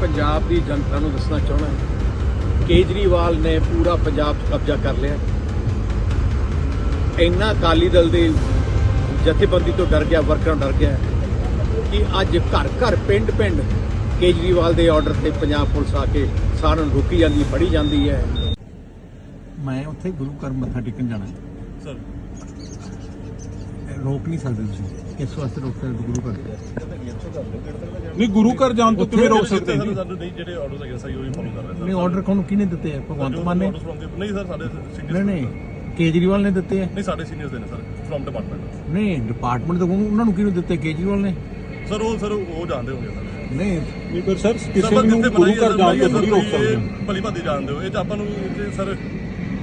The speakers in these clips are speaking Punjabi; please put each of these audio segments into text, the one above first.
ਪੰਜਾਬ ਦੀ ਜਨਤਾ ਨੂੰ ਦੱਸਣਾ ਚਾਹਣਾ ਕੇਜਰੀਵਾਲ ਨੇ ਪੂਰਾ ਪੰਜਾਬ 'ਚ ਕਬਜ਼ਾ ਕਰ ਲਿਆ। ਇੰਨਾ ਅਕਾਲੀ ਦਲ ਦੇ ਜਥੇਬੰਦੀ ਤੋਂ ਡਰ ਗਿਆ ਵਰਕਰਾਂ ਡਰ ਗਿਆ ਕਿ ਅੱਜ ਘਰ ਘਰ ਪਿੰਡ ਪਿੰਡ ਕੇਜਰੀਵਾਲ ਦੇ ਆਰਡਰ ਤੇ ਪੰਜਾਬ ਪੁਲਿਸ ਆ ਕੇ ਸਾਰਿਆਂ ਨੂੰ ਰੋਕੀ ਜਾਂਦੀ ਹੈ ਫੜੀ ਜਾਂਦੀ ਹੈ। ਮੈਂ ਉੱਥੇ ਗੁਰੂ ਘਰ ਮੱਥਾ ਟੇਕਣ ਜਾਣਾ ਸਰ ਰੋਕ ਨਹੀਂ ਸਕਦੇ ਤੁਸੀਂ। ਇਸ ਵਾਸਤੇ ਰੋਕ ਸਕਦੇ ਗੁਰੂ ਘਰ। ਨਹੀਂ ਗੁਰੂ ਘਰ ਜਾਣ ਤੋਂ ਕਿਵੇਂ ਰੋਕ ਸਕਦੇ ਜੀ? ਸਾਨੂੰ ਨਹੀਂ ਜਿਹੜੇ ਆਰਡਰਸ ਹੈਗੇ ਸਹੀ ਉਹੀ ਫੋਲੋ ਕਰ ਰਹੇ ਨਹੀਂ ਆਰਡਰ ਕੋਣ ਕਿਹਨੇ ਦਿੱਤੇ ਆ? ਭਗਵੰਤ ਮਾਨ ਨੇ? ਨਹੀਂ ਸਰ ਸਾਡੇ ਨਹੀਂ ਸੀਨੀਅਰਸ ਨਹੀਂ ਕੇਜਰੀਵਾਲ ਨੇ ਦਿੱਤੇ ਆ। ਨਹੀਂ ਸਾਡੇ ਸੀਨੀਅਰਸ ਦੇ ਨੇ ਸਰ ਫਰਮ ਡਿਪਾਰਟਮੈਂਟ ਨਹੀਂ ਡਿਪਾਰਟਮੈਂਟ ਤੋਂ ਉਹਨਾਂ ਨੂੰ ਕਿਹਨੂੰ ਦਿੱਤੇ? ਕੇਜਰੀਵਾਲ ਨੇ? ਸਰ ਉਹ ਸਰ ਉਹ ਜਾਣਦੇ ਹੋਗੇ ਸਰ ਨਹੀਂ ਨਹੀਂ ਪਰ ਸਰ ਕਿਸੇ ਨੂੰ ਗੁਰੂ ਘਰ ਜਾਣ ਤੋਂ ਥੋੜੀ ਰੋਕ ਸਕਦੇ। ਭਲੀ ਭਾਦੀ ਜਾਣਦੇ ਹੋ। ਇਹ ਤਾਂ ਆਪਾਂ ਨੂੰ ਸਰ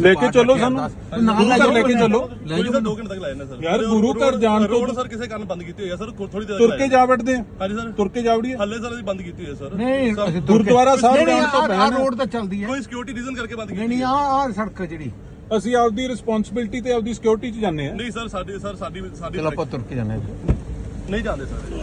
ਲੈ ਕੇ ਚੱਲੋ ਸਾਨੂੰ। ਨਾਲ ਲੈ ਜਾਓ ਲੈ ਕੇ ਚੱਲੋ। ਲੈ ਕੋਈ ਜਾਓ। 2 ਘੰਟੇ ਤੱਕ ਲਾਇਆ ਨੇ ਸਰ। ਯਾਰ, ਗੁਰੂ ਘਰ ਜਾਣ ਤੋਂ- ਰੋਡ ਸਰ ਕਿਸੇ ਕਾਰਨ ਬੰਦ ਕੀਤੀ ਹੋਈ ਹੈ ਸਰ। ਥੋੜੀ ਦੇਰ ਤੁਰ ਕੇ ਜਾ ਵੜਦੇ ਆ। ਹਾਂਜੀ ਸਰ। ਤੁਰ ਕੇ ਜਾ ਵੜੀਏ। ਹੱਲੇ ਸਰ ਅਸੀਂ ਬੰਦ ਕੀਤੀ ਹੋਈ ਹੈ ਸਰ। ਨਹੀਂ ਅਸੀਂ ਕੇ- ਗੁਰਦੁਆਰਾ ਸਾਹਿਬ ਨਹੀਂ, ਨਹੀਂ, ਜਾਣ ਤੋਂ ਪਹਿਲਾਂ- ਰੋਡ ਤਾਂ ਚੱਲਦੀ ਹੈ। ਕੋਈ ਸਿਕਿਉਰਿਟੀ ਰੀਜ਼ਨ ਕਰਕੇ ਬੰਦ ਨਹੀਂ ਕੀਤੀ ਨਹੀਂ ਹੈ ਆਹ ਆਹ ਸੜਕ ਜਿਹੜੀ। ਅਸੀਂ ਆਪਦੀ ਰਿਸਪੌਂਸਿਬਿਲਟੀ ਤੇ ਆਪਦੀ ਸਿਕਿਉਰਿਟੀ 'ਚ ਜਾਂਦੇ ਆ ਨਹੀਂ ਸਰ ਸਾਡੀ ਸਰ ਸਾਡੀ ਸਾਡੀ ਚਲੋ ਆਪਾਂ ਤੁਰ ਕੇ ਹੈ। ਨਹੀਂ ਜਾਂਦੇ ਸਰ।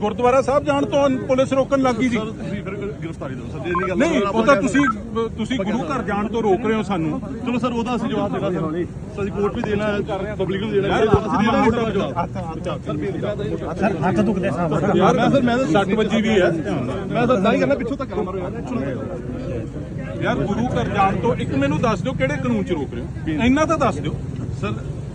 ਗੁਰਦੁਆਰਾ ਸਾਹਿਬ ਜਾਣ ਤੋਂ ਪੁਲਿਸ ਰੋਕਣ ਲੱਗੀ ਜੀ। ਸਰ ਤੁਸੀਂ ਫਿਰ ਗ੍ਰਿਫਤਾਰੀ ਦਿਓ। ਸਰ ਜੇ ਨਹੀਂ ਗੱਲ ਨਹੀਂ ਉਹ ਤਾਂ ਤੁਸੀਂ ਤੁਸੀਂ ਗੁਰੂ ਘਰ ਜਾਣ ਤੋਂ ਰੋਕ ਰਹੇ ਹੋ ਸਾਨੂੰ। ਚਲੋ ਸਰ ਉਹਦਾ ਅਸੀਂ ਜਵਾਬ ਦੇਣਾ ਸਰ। ਸਰ ਅਸੀਂ ਕੋਰਟ ਵੀ ਦੇਣਾ ਹੈ ਪਬਲਿਕ ਨੂੰ ਦੇਣਾ ਹੈ। ਅਸੀਂ ਦੇਣਾ ਹੈ ਸਰ ਜਵਾਬ। ਯਾਰ ਮੈਂ ਸਰ ਮੈਂ ਤਾਂ 60 ਵਜੇ ਵੀ ਹੈ। ਮੈਂ ਤਾਂ ਨਹੀਂ ਕਰਨਾ ਪਿੱਛੋਂ ਤੱਕ ਮਾਰੋ ਯਾਰ ਯਾਰ ਗੁਰੂ ਘਰ ਜਾਣ ਤੋਂ ਇੱਕ ਮੈਨੂੰ ਦੱਸ ਦਿਓ ਕਿਹੜੇ ਕਾਨੂੰਨ 'ਚ ਰੋਕ ਰਹੇ ਹੋ। ਇੰਨਾ ਤਾਂ ਦੱਸ ਦਿਓ। ਸਰ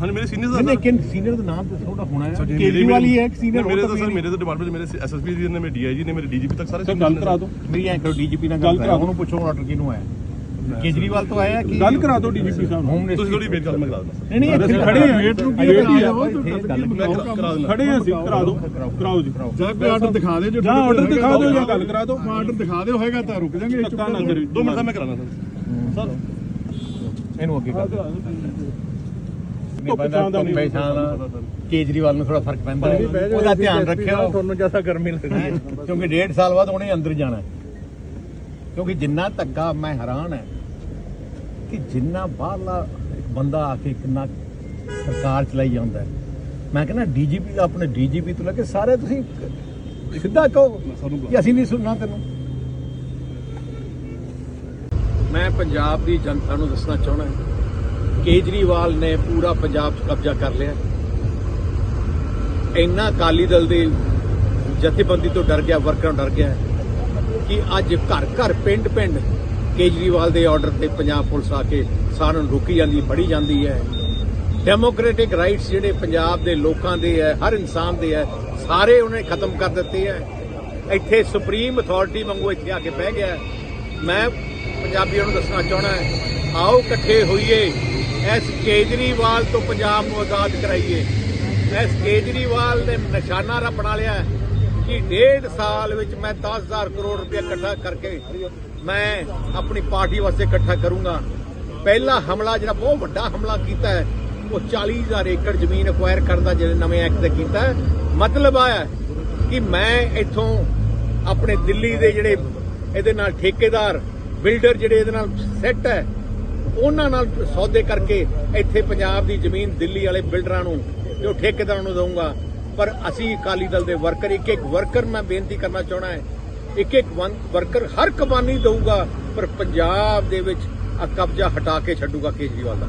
ਹਾਂ ਮੇਰੇ ਸੀਨੀਅਰਸ ਨਹੀਂ ਦਾ ਨਹੀਂ ਕਿਨ ਸੀਨੀਅਰ ਦਾ ਨਾਮ ਦੱਸੋ ਉਹਦਾ ਹੋਣਾ ਹੈ। ਕੇਜਰੀਵਾਲ ਹੀ ਹੈ ਇੱਕ senior ਮੇਰੇ ਤਾਂ ਸਰ ਮੇਰੇ ਤਾਂ ਡਿਪਾਰਟਮੈਂਟ ਮੇਰੇ ਐਸਐਸਪੀ ਜੀ ਨੇ ਮੇਰੇ ਡੀਆਈਜੀ ਨੇ ਮੇਰੇ ਡੀਜੀਪੀ ਤੱਕ ਸਾਰੇ ਸਰ ਗੱਲ ਕਰਾ ਦਿਓ। ਮੇਰੀ ਐਂ ਕਰੋ ਡੀਜੀਪੀ ਨਾਲ ਗੱਲ ਗੱਲ ਕਰਾ ਦਿਓ। ਉਹਨੂੰ ਪੁੱਛੋ ਆਰਡਰ ਕਿਹਨੂੰ ਆਇਆ। ਕੇਜਰੀਵਾਲ ਤੋਂ ਆਇਆ ਕਿ ਗੱਲ ਕਰਾ ਦਿਓ ਡੀਜੀਪੀ ਸਾਹਿਬ ਨੂੰ। ਤੁਸੀਂ ਥੋੜੀ ਵੇਟ ਕਰ ਮੈਂ ਕਰਾ ਦਿੰਦਾ। ਨਹੀਂ ਨਹੀਂ ਇੱਥੇ ਅਸੀਂ ਖੜੇ ਹਾਂ, ਵੇਟ ਨੂੰ ਕੀ ਵੇਟ ਕਰਾ ਦਿਓ, ਦਿਓ, ਇੱਥੇ ਗੱਲ ਖੜੇ ਹਾਂ ਅਸੀਂ ਕਰਾ ਦਿਓ। ਕਰਾਓ ਜੀ। ਜਾਂ ਕੋਈ ਆਰਡਰ ਦਿਖਾ ਦੇ ਜੋ ਜਾਂ ਆਰਡਰ ਦਿਖਾ ਦਿਓ ਜਾਂ ਗੱਲ ਕਰਾ ਦਿਓ। ਆਰਡਰ ਦਿਖਾ ਦਿਓ ਹੋਏਗਾ ਤਾਂ ਰੁਕ ਜਾਾਂਗੇ ਨਾ ਕਰੀ ਦੋ ਮਿੰਟ ਦਾ ਮੈਂ ਕਰਾਣਾ ਸਰ। ਸਰ। ਇਹਨੂੰ ਅੱਗੇ ਕਰ ਕੇਜਰੀਵਾਲ ਨੂੰ ਥੋੜਾ ਫ਼ਰਕ ਪੈਂਦਾ। ਹੈ ਉਹਦਾ ਧਿਆਨ ਰੱਖਿਓ। ਤੁਹਾਨੂੰ ਜ਼ਿਆਦਾ ਗਰਮੀ ਲੱਗਦੀ ਹੈ। ਕਿਉਂਕਿ ਡੇਢ ਸਾਲ ਬਾਅਦ ਉਹਨੇ ਅੰਦਰ ਜਾਣਾ ਹੈ। ਕਿਉਂਕਿ ਜਿੰਨਾ ਧੱਕਾ ਮੈਂ ਹੈਰਾਨ ਹੈ ਕਿ ਜਿੰਨਾ ਬਾਹਰਲਾ ਇੱਕ ਬੰਦਾ ਆ ਕੇ ਕਿੰਨਾ ਸਰਕਾਰ ਚਲਾਈ ਜਾਂਦਾ ਹੈ। ਮੈਂ ਕਹਿੰਦਾ ਡੀਜੀਪੀ ਦਾ ਆਪਣੇ ਡੀਜੀਪੀ ਤੋਂ ਲੈ ਕੇ ਸਾਰੇ ਤੁਸੀਂ ਸਿੱਧਾ ਕਹੋ ਕਿ ਅਸੀਂ ਨਹੀਂ ਸੁਣਨਾ ਤੈਨੂੰ। ਮੈਂ ਪੰਜਾਬ ਦੀ ਜਨਤਾ ਨੂੰ ਦੱਸਣਾ ਚਾਹਣਾ ਕੇਜਰੀਵਾਲ ਨੇ ਪੂਰਾ ਪੰਜਾਬ 'ਚ ਕਬਜ਼ਾ ਕਰ ਲਿਆ। ਇੰਨਾ ਅਕਾਲੀ ਦਲ ਦੇ ਜਥੇਬੰਦੀ ਤੋਂ ਡਰ ਗਿਆ, ਵਰਕਰਾਂ ਡਰ ਗਿਆ ਕਿ ਅੱਜ ਘਰ ਘਰ, ਪਿੰਡ ਪਿੰਡ ਕੇਜਰੀਵਾਲ ਦੇ ਆਰਡਰ ਤੇ ਪੰਜਾਬ ਪੁਲਿਸ ਆ ਕੇ ਸਾਰਿਆਂ ਨੂੰ ਰੋਕੀ ਜਾਂਦੀ ਫੜੀ ਜਾਂਦੀ ਹੈ। ਡੈਮੋਕ੍ਰੈਟਿਕ ਰਾਈਟਸ ਜਿਹੜੇ ਪੰਜਾਬ ਦੇ ਲੋਕਾਂ ਦੇ ਹੈ, ਹਰ ਇਨਸਾਨ ਦੇ ਹੈ, ਸਾਰੇ ਉਹਨੇ ਖਤਮ ਕਰ ਦਿੱਤੇ ਹੈ। ਇੱਥੇ ਸੁਪਰੀਮ ਅਥਾਰਟੀ ਵਾਂਗੂ ਇੱਥੇ ਆ ਕੇ ਬਹਿ ਗਿਆ ਮੈਂ ਪੰਜਾਬੀਆਂ ਨੂੰ ਦੱਸਣਾ ਚਾਹਣਾ ਆਓ ਇਕੱਠੇ ਹੋਈਏ। ਐਸ ਕੇਜਰੀਵਾਲ ਤੋਂ ਪੰਜਾਬ ਨੂੰ ਆਜ਼ਾਦ ਕਰਾਈਏ। ਐਸ ਕੇਜਰੀਵਾਲ ਨੇ ਨਿਸ਼ਾਨਾ ਰ ਬਣਾ ਲਿਆ ਕਿ ਡੇਢ ਸਾਲ ਵਿੱਚ ਮੈਂ 10000 ਕਰੋੜ ਰੁਪਏ ਇਕੱਠਾ ਕਰਕੇ ਮੈਂ ਆਪਣੀ ਪਾਰਟੀ ਵਾਸਤੇ ਇਕੱਠਾ ਕਰੂੰਗਾ। ਪਹਿਲਾ ਹਮਲਾ ਜਿਹੜਾ ਬਹੁਤ ਵੱਡਾ ਹਮਲਾ ਕੀਤਾ ਹੈ, ਉਹ 40000 ਏਕੜ ਜ਼ਮੀਨ ਅਕਵਾਇਰ ਕਰਨ ਦਾ ਜਿਹੜੇ ਨਵੇਂ ਐਕਟ ਤੇ ਕੀਤਾ ਮਤਲਬ ਆਇਆ ਕਿ ਮੈਂ ਇੱਥੋਂ ਆਪਣੇ ਦਿੱਲੀ ਦੇ ਜਿਹੜੇ ਇਹਦੇ ਨਾਲ ਠੇਕੇਦਾਰ, ਬਿਲਡਰ ਜਿਹੜੇ ਇਹਦੇ ਨਾਲ ਸੈੱਟ ਹੈ ਉਹਨਾਂ ਨਾਲ ਸੌਦੇ ਕਰਕੇ ਇੱਥੇ ਪੰਜਾਬ ਦੀ ਜ਼ਮੀਨ ਦਿੱਲੀ ਵਾਲੇ ਬਿਲਡਰਾਂ ਨੂੰ ਉਹ ਠੇਕੇਦਾਰਾਂ ਨੂੰ ਦਊਂਗਾ। ਪਰ ਅਸੀਂ ਅਕਾਲੀ ਦਲ ਦੇ ਵਰਕਰ, ਇੱਕ ਇੱਕ ਵਰਕਰ ਮੈਂ ਬੇਨਤੀ ਕਰਨਾ ਚਾਹਣਾ ਹੈ, ਇੱਕ ਇੱਕ ਵਰਕਰ ਹਰ ਕਮਾਨੀ ਦਊਗਾ, ਪਰ ਪੰਜਾਬ ਦੇ ਵਿੱਚ ਕਬਜ਼ਾ ਹਟਾ ਕੇ ਛੱਡੂਗਾ ਕੇਜਰੀਵਾਲ ਦਾ।